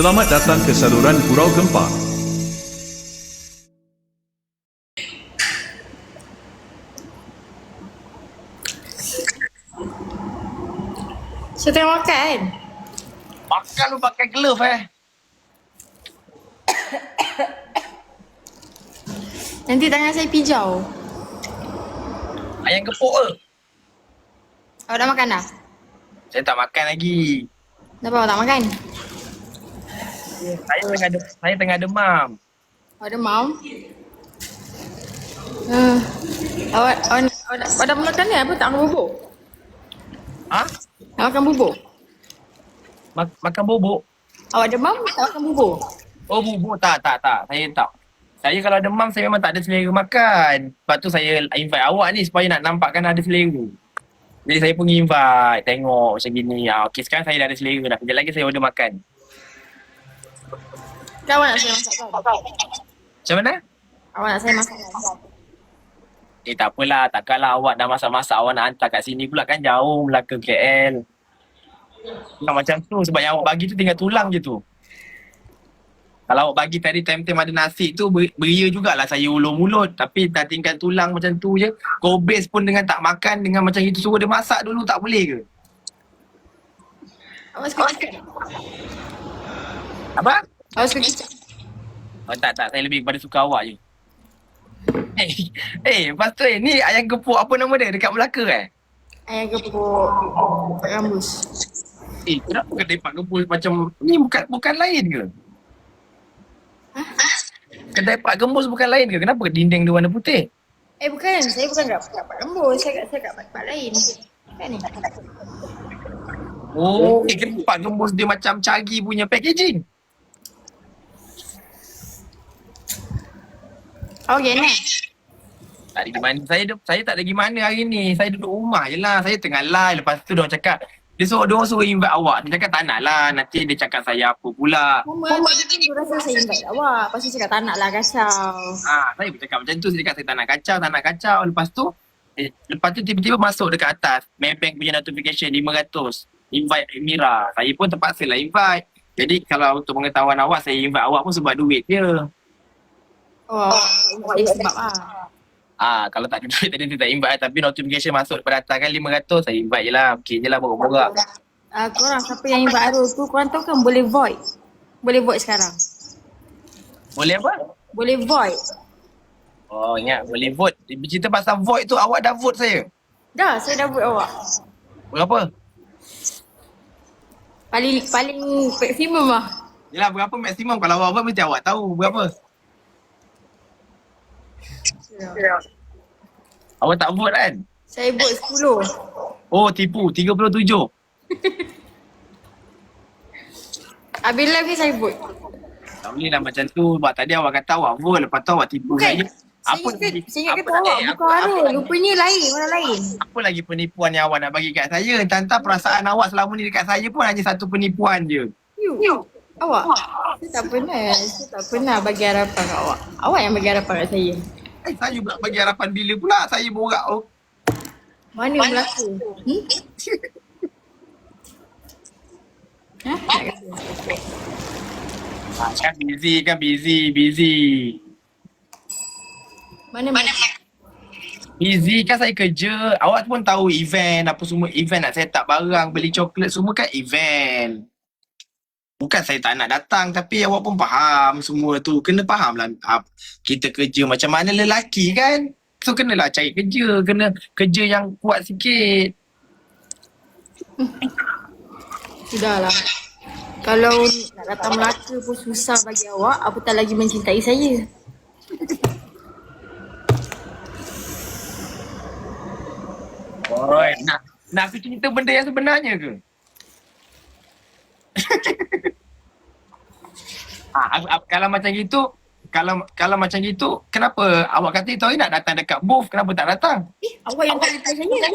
Selamat datang ke saluran Gurau Gempa. Saya tengah makan. Makan lu pakai glove eh. Nanti tangan saya pijau. Ayam gepuk ke? Awak dah makan dah? Saya tak makan lagi. Kenapa awak tak makan? Saya tengah de- saya tengah demam. Awak demam? Uh, awak, awak, awak, awak dah makan ni apa? Tak makan bubur? Ha? Tak makan bubur? Ma- makan bubuk? Awak demam tak makan bubur? Oh bubuk tak tak tak. Saya tak. Saya kalau demam saya memang tak ada selera makan. Lepas tu saya invite awak ni supaya nak nampakkan ada selera. Jadi saya pun invite tengok macam gini. Ah, okay, sekarang saya dah ada selera dah. Kejap lagi saya order makan. Kan awak nak saya masak kan? Macam mana? Awak nak saya masak kan? Eh tak apalah, takkanlah awak dah masak-masak awak nak hantar kat sini pula kan jauh Melaka KL. Yang macam tu sebab yang awak bagi tu tinggal tulang je tu. Kalau awak bagi tadi time-time ada nasi tu ber- beria jugalah saya ulur mulut tapi dah tinggal tulang macam tu je. Kobes pun dengan tak makan dengan macam itu suruh dia masak dulu tak boleh ke? Awak suka kicap? Apa? Awak suka kicap? Oh tak tak saya lebih kepada suka awak je. Eh, eh, lepas tu eh, ni ayam gepuk apa nama dia dekat Melaka eh? Ayam gepuk Pak Gambus. Eh, kenapa kedai Pak Gembus macam ni bukan bukan lain ke? Kedai Pak Gembus bukan lain ke? Kenapa dinding dia warna putih? Eh bukan, saya bukan kat, kat Pak Gambus. Saya kat, saya kat tempat lain. Kan ni? Oh, eh, kenapa Pak Gembus dia macam cagi punya packaging? Oh, gini. Tak ada gimana. Saya saya tak ada gimana hari ni. Saya duduk rumah je lah. Saya tengah live. Lepas tu dia cakap, dia suruh, dia suruh invite awak. Dia cakap tak nak lah. Nanti dia cakap saya apa pula. Mama, Mama dia rasa saya invite awak. Lepas tu cakap tak nak lah kacau. Ah, saya pun cakap macam tu. Saya cakap saya tak nak kacau, tak nak kacau. Lepas tu, eh, lepas tu tiba-tiba masuk dekat atas. Maybank punya notification 500. Invite Mira. Saya pun terpaksa lah invite. Jadi kalau untuk pengetahuan awak, saya invite awak pun sebab duit dia. Oh, dia sebab lah. Ah, kalau tak ada duit tadi tak invite tapi notification masuk daripada atas kan 500 saya invite je lah. Okey je lah borak-borak. Uh, korang siapa yang invite Arul tu, korang tahu kan boleh void. Boleh void sekarang. Boleh apa? Boleh void. Oh ingat boleh vote. Bercerita pasal vote tu awak dah vote saya. Dah, saya dah vote awak. Berapa? Paling paling maksimum lah. Yelah berapa maksimum kalau awak vote mesti awak tahu berapa. Awak tak vote kan? Saya vote 10. Oh tipu 37. Habis live ni saya vote. Tak boleh lah macam tu. Sebab tadi awak kata awak vote lepas tu awak tipu Bukan. saya. Saya Apa ingat, lagi? saya ingat apa kata lagi? awak bukan apa Arul. lagi? Rupanya lain, orang lain. Apa lagi penipuan yang awak nak bagi kat saya? Entah-entah perasaan awak selama ni dekat saya pun hanya satu penipuan je. You. Awak? Saya tak pernah. Saya tak pernah bagi harapan kat awak. Awak yang bagi harapan kat saya. Eh, saya pula bagi harapan bila pula saya borak. Oh. Mana Melaka? Hmm? Ha? Kata? Ah, kan busy, kan busy, busy. Mana Melaka? Busy kan saya kerja. Awak pun tahu event, apa semua event nak set up barang, beli coklat semua kan event. Bukan saya tak nak datang tapi awak pun faham semua tu. Kena faham lah ah, kita kerja macam mana lelaki kan. So kenalah cari kerja, kena kerja yang kuat sikit. Sudahlah. Kalau nak datang Melaka pun susah bagi awak, apatah lagi mencintai saya. Oi, nak nak aku cerita benda yang sebenarnya ke? ah, aku, kalau macam gitu, kalau kalau macam gitu, kenapa awak kata tahu nak datang dekat booth, kenapa tak datang? Eh, awak yang tak reply saya.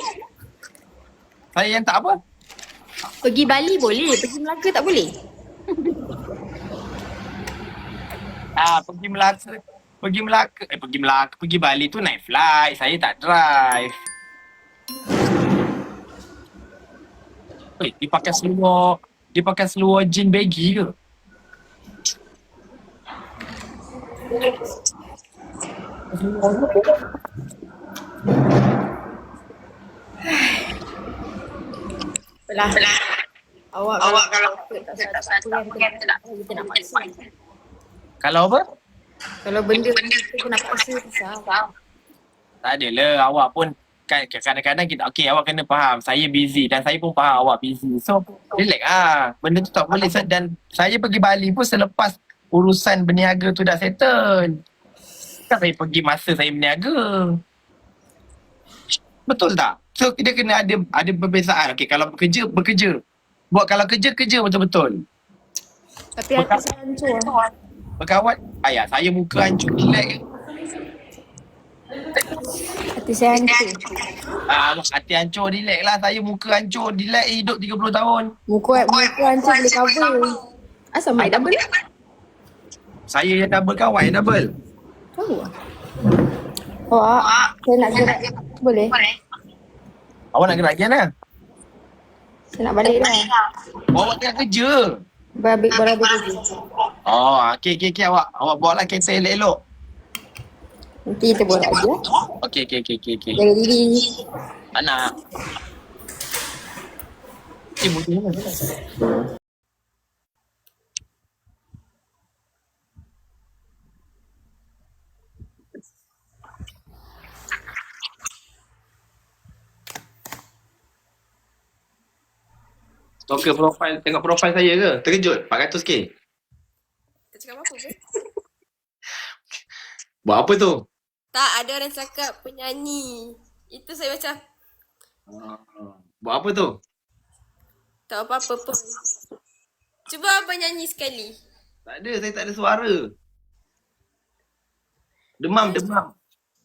Saya yang tak apa? Pergi Bali boleh, pergi Melaka tak boleh. Ah, pergi Melaka, pergi Melaka, eh pergi Melaka, pergi Bali tu naik flight, saya tak drive. Eh, dia pakai seluar, dia pakai seluar jean baggy ke? Belah. Awak awak kalau tak yang kita nak kita nak paksa. Kalau apa? Kalau benda kita nak paksa susah. Tak adalah awak pun kan kadang-kadang kita okey awak kena faham saya busy dan saya pun faham awak busy. So relax ah. Benda tu tak boleh dan saya pergi Bali pun selepas urusan berniaga tu dah settle. Kan saya pergi masa saya berniaga. Betul tak? So kita kena ada ada perbezaan. Okey kalau bekerja bekerja. Buat kalau kerja kerja betul-betul. Tapi hati saya hancur. Berkawan ayah saya muka hancur relax. Hati saya hancur. Ah, hati hancur relax lah. Saya muka hancur relax hidup 30 tahun. Muka muka hancur boleh cover. Asal mic double? Saya yang double kawan yang double. Tahu ah. Awak, saya nak gerak. Boleh? Awak nak gerak lah. Saya nak balik dah. Awak tengah kerja. Berhabis berhabis lagi. Oh, okey okey okey awak. Awak bawa lah kereta elok-elok. Nanti kita borak lagi lah. Okey okey okey okey okey. Jaga diri. Tak nak. Eh, mungkin mana? Stalker profile, tengok profile saya ke? Terkejut, 400k. Tak cakap apa pun. Buat apa tu? Tak, ada orang cakap penyanyi. Itu saya macam Buat apa tu? tak apa-apa pun. Cuba abang nyanyi sekali. Tak ada, saya tak ada suara. Demam, demam.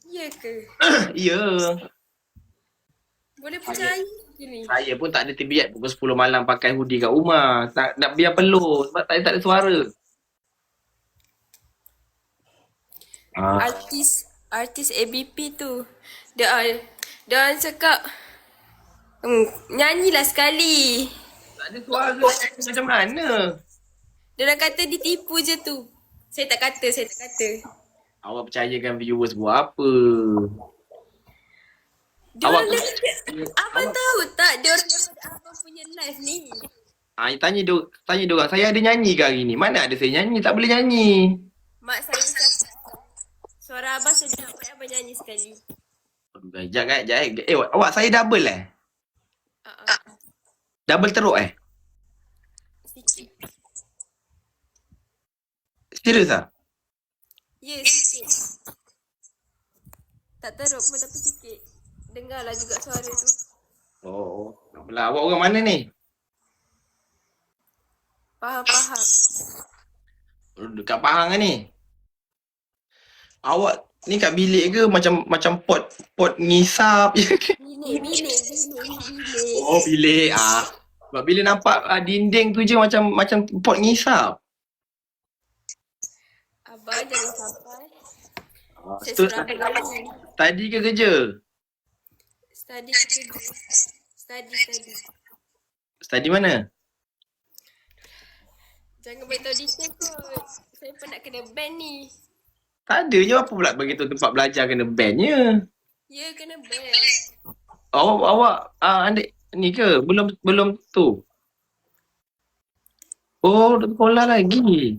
Ya ke? Ya. Boleh percaya ke ni? Saya pun tak ada terbiat pukul 10 malam pakai hoodie kat rumah. Tak nak biar peluh sebab saya tak ada suara. Ah, Artis artis ABP tu. Dia dia orang cakap hmm, nyanyilah sekali. tak ada suara. Macam mana? Dia orang kata ditipu je tu. Saya tak kata, saya tak kata. Awak percayakan viewers buat apa? Dia Awak orang dah, abang tahu tak dia orang daripada abang punya live ni. Ah, tanya dia, tanya dia orang, saya ada nyanyi ke hari ni? Mana ada saya nyanyi? Tak boleh nyanyi. Mak saya cakap suara abang sedap boleh abang nyanyi sekali. Aduh, Sekejap, sekejap. eh. Eh, awak saya double eh? Uh, uh, Double teruk eh? sikit. Serius ah? Ya, sikit. Tak teruk pun tapi sikit. Dengarlah juga suara tu. Oh, tak apalah. Awak orang mana ni? Faham-faham. Dekat Pahang kan ni? Awak ni kat bilik ke macam macam pot pot ngisap je ke? Bilik, bilik, bilik, bilik. Oh bilik ah. Sebab bila nampak ah, dinding tu je macam macam pot ngisap. Abang jangan sampai. Saya Tu, tadi ke kerja? Study. Study, study. Study mana? Jangan beritahu detail kot. Saya pun nak kena ban ni. Tak ada je apa pula bagi tu tempat belajar kena bannya. Ya, kena ban. Awak awak ah, adik ni ke? Belum belum tu. Oh, dah sekolah lagi.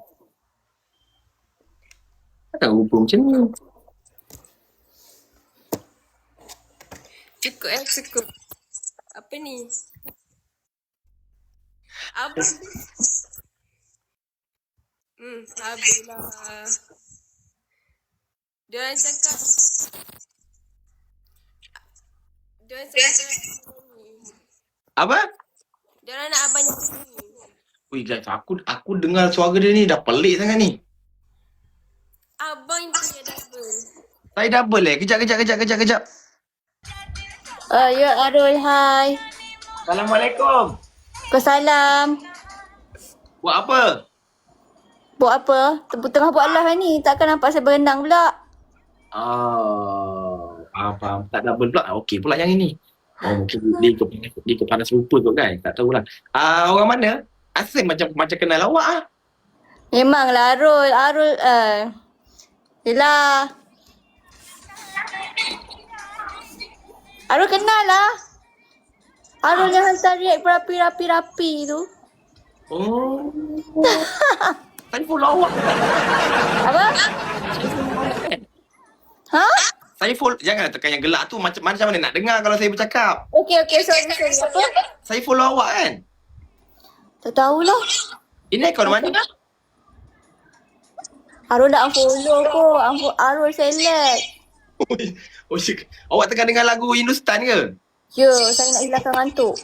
Takkan rupa macam ni. Cukup eh, cukup. Apa ni? Apa? Hmm, habislah. Dia orang cakap Dia orang cakap Apa? Dia orang nak abang nyanyi. Ui guys, aku aku dengar suara dia ni dah pelik sangat ni. Abang punya double. Saya double eh. Kejap, kejap, kejap, kejap, kejap. Uh, ya Arul, hai. Assalamualaikum. Kesalam. Buat apa? Buat apa? Tengah buat live ni. Takkan nampak saya berenang pula. Oh, faham, faham. Tak double pula. Ah, Okey pula yang ini. Oh, mungkin dia ke, dia ke panas rupa kot kan. Tak tahulah. Ah, orang mana? Asing macam macam kenal awak ah. Memanglah Arul. Arul, uh, Yelah. Arul kenal lah. Arul yang hantar react berapi-rapi-rapi tu. Oh. Saya follow awak. Apa? Ha? Saya follow, jangan tekan yang gelak tu macam macam mana nak dengar kalau saya bercakap. Okey, okey. Sorry, sorry. Apa? Saya follow awak kan. Tak tahulah. Ini akaun mana? Arul nak unfollow ko. Unfo- Arul select. Oh. Awak tengah dengar lagu Hindustan ke? Ya, saya nak hilangkan ngantuk.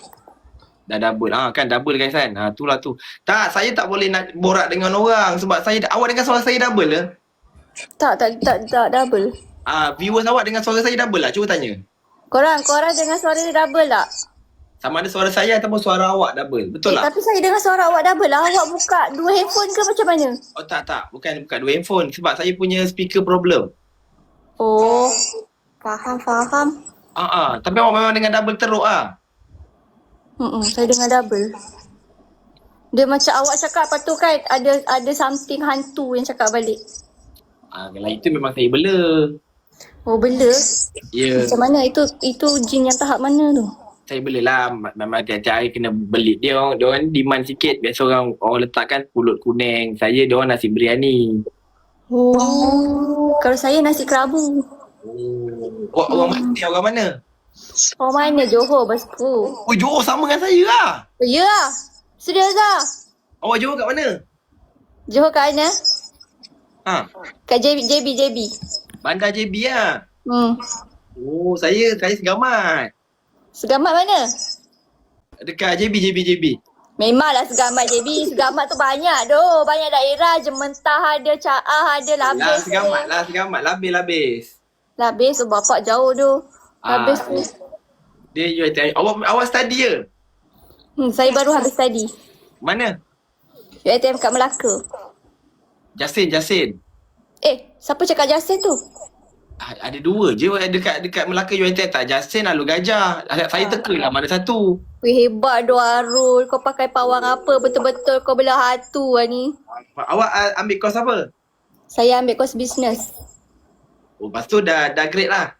Dah double. Ha, kan double guys kan? Ha, itulah tu. Tak, saya tak boleh nak borak dengan orang sebab saya awak dengar suara saya double ke? Tak, tak, tak, tak double. Ah, viewers awak dengan suara saya double lah. Cuba tanya. Korang, korang dengar suara dia double tak? Sama ada suara saya ataupun suara awak double. Betul eh, lah? tapi saya dengar suara awak double lah. Awak buka dua handphone ke macam mana? Oh tak, tak. Bukan bukan dua handphone. Sebab saya punya speaker problem. Oh, faham, faham. Ah, ah. Tapi awak memang dengan double teruk ah. Hmm, saya dengar double. Dia macam awak cakap lepas tu kan ada ada something hantu yang cakap balik. Ah, kalau itu memang saya bela. Oh, bela? Ya, Macam mana? Itu itu jin yang tahap mana tu? saya bela lah. Ma- Memang tiap-tiap hari kena beli. Dia orang, dia orang demand sikit. Biasa orang orang letakkan pulut kuning. Saya dia orang nasi biryani. Oh, kalau saya nasi kerabu. Oh. Orang, orang mana? Orang mana? Oh, mana Johor bosku? Oh, Johor sama dengan saya lah. Oh, ya lah. Serius lah. Awak Johor kat mana? Johor kat mana? Ha, Kat JB, JB, JB. Bandar JB lah. Hmm. Oh, saya, saya segamat. Segamat mana? Dekat JB, JB, JB. Memanglah segamat JB. Segamat tu banyak tu. Banyak daerah. Jementah ada, Caah ada, Lah, Labis. segamat lah, segamat. Labis-labis. Labis tu bapak jauh. Labis Ah, tu. Dia UiTM. Awak, awak study ke? Hmm, saya baru habis study. Mana? UiTM kat Melaka. Jasin, Jasin. Eh, siapa cakap Jasin tu? Ah, Ada dua je dekat dekat Melaka UiTM tak. Jasin lalu gajah. Ah, Saya teka lah mana satu. Weh hebat doh Arul. Kau pakai pawang apa? Betul-betul kau belah hatu lah ni. Awak ah, ambil kos apa? Saya ambil kos bisnes. Oh, lepas tu dah, dah grade lah.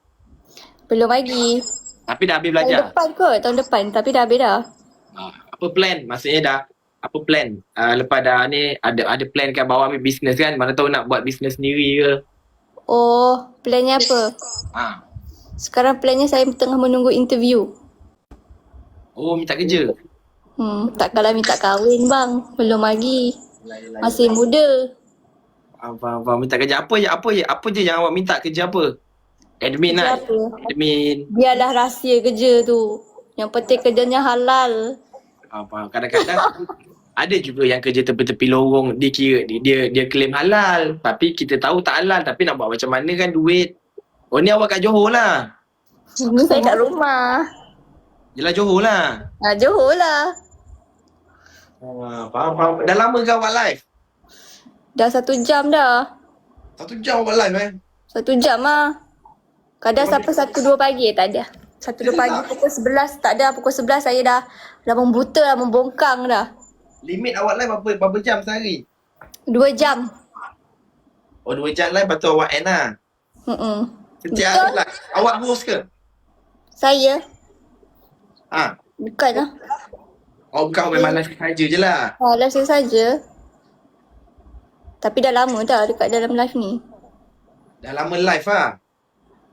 Belum lagi. Tapi dah habis Tahun belajar. depan kot. Tahun depan. Tapi dah habis dah. Ah, apa plan? Maksudnya dah apa plan? Ah, lepas dah ni ada ada plan kan bawa ambil bisnes kan? Mana tahu nak buat bisnes sendiri ke? Oh, plannya apa? Ah. Sekarang plannya saya tengah menunggu interview. Oh, minta kerja. Hmm, tak kalah minta kahwin bang. Belum lagi. Masih muda. Faham, faham. Minta kerja apa je? Apa je? Apa je yang awak minta kerja apa? Admin Kerja lah. apa? Admin. Biarlah rahsia kerja tu. Yang penting kerjanya halal. Faham. Kadang-kadang ada juga yang kerja tepi-tepi lorong dia kira dia, dia dia claim halal tapi kita tahu tak halal tapi nak buat macam mana kan duit. Oh ni awak kat Johor lah. Ini saya kat rumah. Yelah Johor lah. Ah, Johor lah. Ah, faham, faham. Dah lama ke awak live? Dah satu jam dah. Satu jam awak live eh? Satu jam lah. Kadang sampai satu dua pagi tak ada. Satu dua pagi pukul sebelas tak ada. Pukul sebelas saya dah dah membuta dah, membongkang dah. Limit awak live berapa, berapa jam sehari? Dua jam. Oh dua jam live lepas tu awak end lah. Mm-mm. Setiap Betul. hari live. Awak host ke? Saya? Ha? Bukan lah. Oh bukan memang live saja je lah. Ah, live saya saja. Tapi dah lama dah dekat dalam live ni. Dah lama live lah.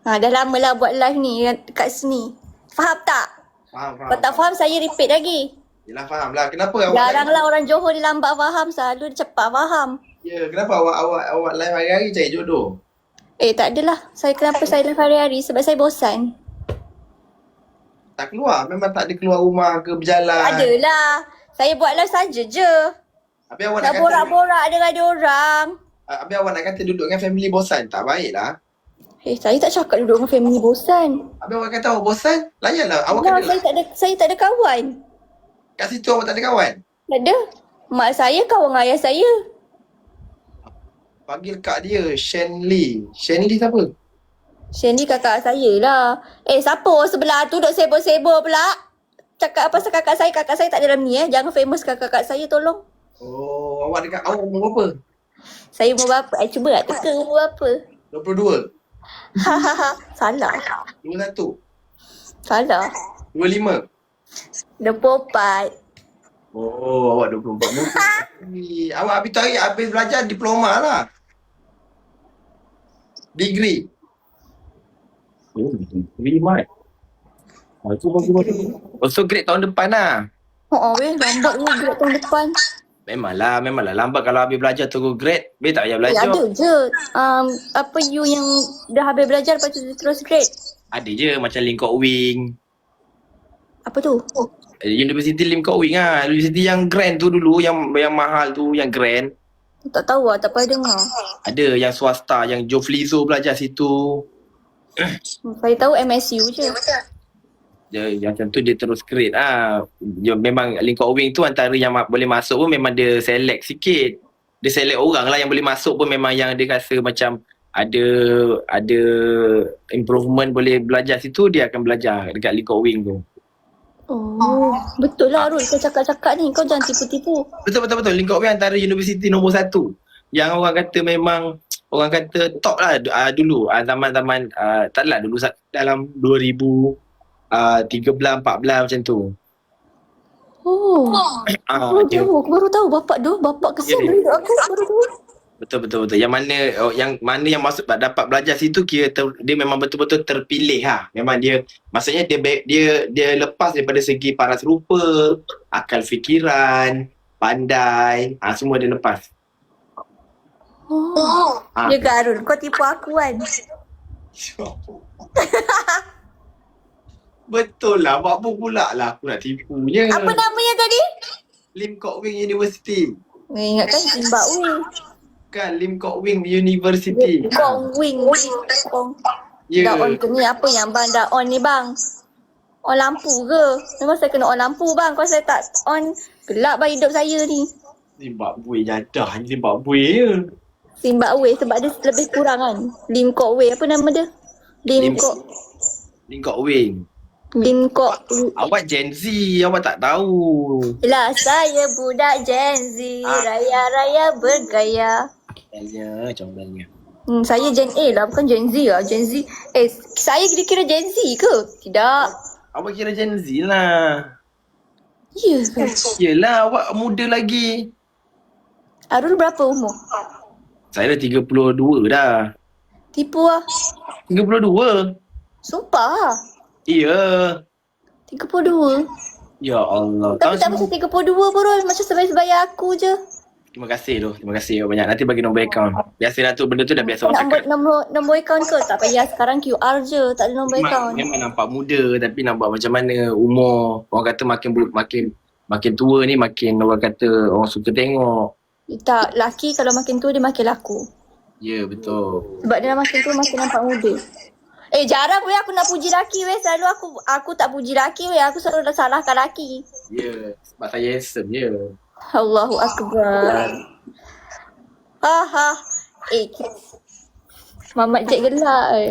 Ha, dah lama lah buat live ni dekat sini. Faham tak? Faham, faham. Kalau tak faham saya repeat lagi. Yelah faham lah. Kenapa awak Jarang live? lah orang Johor dia lambat faham. Selalu dia cepat faham. Ya, kenapa awak awak awak live hari-hari cari jodoh? Eh tak adalah. Saya kenapa saya live hari-hari? Sebab saya bosan. Tak keluar. Memang tak ada keluar rumah ke berjalan. Tak adalah. Saya buat live saja je. Habis awak nak kata, borak-borak dengan orang. Ah, habis awak nak kata duduk dengan family bosan. Tak baik lah. Eh, saya tak cakap duduk dengan family bosan. Habis awak kata awak bosan. Layanlah. Awak Nah, kena saya tak ada saya tak ada kawan. Kat situ awak tak ada kawan. Tak ada. Mak saya kawan ayah saya. Panggil kak dia, Shen Lee. Shen Lee siapa? Shandy kakak saya lah. Eh, siapa orang sebelah tu duk sibuk-sibuk pula? Cakap apa pasal kakak saya? Kakak saya tak dalam ni eh. Jangan famous kakak kakak saya tolong. Oh, awak dekat awak umur berapa? Saya umur berapa? Eh, cuba nak teka umur berapa? 22. Hahaha. Salah. 21. Salah. 25. 24. Oh, awak 24. Ni, awak habis tarik habis belajar diploma lah. Degree. Oh, Three month. Ah, Itu bagus-bagus. Oh, so grade tahun depan lah. Oh, weh. Lambat ni grade tahun depan. Memanglah, memanglah lambat kalau habis belajar tunggu grade. Habis tak payah Eh, belajar. ada je. Um, apa you yang dah habis belajar lepas tu terus grade? Ada je macam Lingkok Wing. Apa tu? Eh, University Lingkok Wing lah. University yang grand tu dulu, yang yang mahal tu, yang grand. Tak tahu lah. Tak pernah dengar. Ada yang swasta, yang Joe Flizzo belajar situ. Saya tahu MSU je. Dia, yang macam tu dia terus grade lah. Dia memang Lingkok Wing tu antara yang ma- boleh masuk pun memang dia select sikit. Dia select orang lah yang boleh masuk pun memang yang dia rasa macam ada ada improvement boleh belajar situ dia akan belajar dekat Lingkok Wing tu. Oh, betul lah Arul. Kau cakap-cakap ni. Kau jangan tipu-tipu. Betul betul betul Lingkok Wing antara universiti nombor satu. Yang orang kata memang orang kata top lah uh, dulu uh, zaman-zaman uh, taklah dulu sa- dalam 2000 uh, 13 14 macam tu. Oh, Ah dia tahu. Aku baru tahu bapak tu. Bapak kesian ya. dari hidup aku. Baru tahu. Betul betul betul. Yang mana oh, yang mana yang masuk dapat belajar situ kira ter, dia memang betul-betul terpilih ha. Memang dia maksudnya dia dia dia lepas daripada segi paras rupa, akal fikiran, pandai, ah semua dia lepas. Oh. Ah. Ya ke Arul? Kau tipu aku kan? Betul lah, buat apa pula lah aku nak tipunya. Apa namanya tadi? Lim Kok Wing University. Ingatkan Zimbabwe. Kan Lim Kok Wing University. Kong wing. Kong. Ya. Dah on ke ni? Apa yang bang dah on ni bang? On lampu ke? Memang saya kena on lampu bang. Kalau saya tak on, gelap bang hidup saya ni. Zimbabwe jadah Zimbabwe ya. Zimbabwe sebab dia lebih kurang kan. Lim Kok Wei. Apa nama dia? Lim Lim- Kok. Lim Kok Wing. Lim Kok. Awak Gen Z, awak tak tahu. Yelah saya budak Gen Z. Ah. Raya-raya bergaya. Contohnya, contohnya. Hmm, saya Gen A lah. Bukan Gen Z lah. Gen Z. Eh, saya dikira Gen Z ke? Tidak. Awak kira Gen Z lah. Ya ke? Yelah, awak muda lagi. Arul berapa umur? Saya dah 32 dah. Tipu lah. 32? Sumpah lah. Iya. 32. Ya Allah. Tapi tak macam 32 pun Rul. Macam sebaya-sebaya aku je. Terima kasih tu. Terima kasih banyak. Nanti bagi nombor akaun. Biasalah tu benda tu dah biasa orang cakap. nombor, nombor akaun ke? Tak payah. Sekarang QR je. Tak ada nombor Memang, akaun. memang nampak muda tapi nampak macam mana umur orang kata makin makin makin tua ni makin orang kata orang suka tengok. Tak. Laki kalau makin tua dia makin laku. Ya betul. Sebab dia makin tua makin nampak muda. Eh jarang weh aku nak puji laki weh. Selalu aku aku tak puji laki weh. Aku selalu dah salahkan laki. Ya sebab saya handsome je. Allahu Akbar. Ha ha. Eh, ki- Mamat Jack gelak. Eh.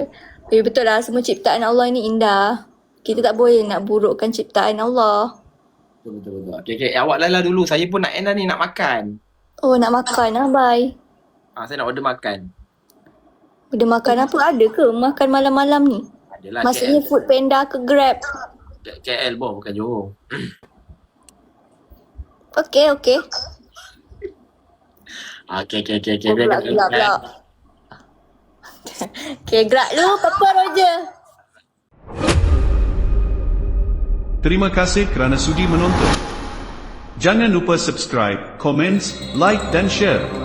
eh betul lah semua ciptaan Allah ni indah. Kita tak boleh nak burukkan ciptaan Allah. Betul betul betul. Okey okey awak lah lah dulu. Saya pun nak end dah ni nak makan. Oh nak makan ah bye. Ah saya nak order makan. Udah makan apa ada ke makan malam-malam ni? Adalah Maksudnya KL. food panda ke Grab. KL boh bukan Johor. Okey okey. Okey okey okey okey. Oh, gelap gelap gelap. Okay, gerak lu Papa Roger. Terima kasih kerana sudi menonton. Jangan lupa subscribe, komen, like dan share.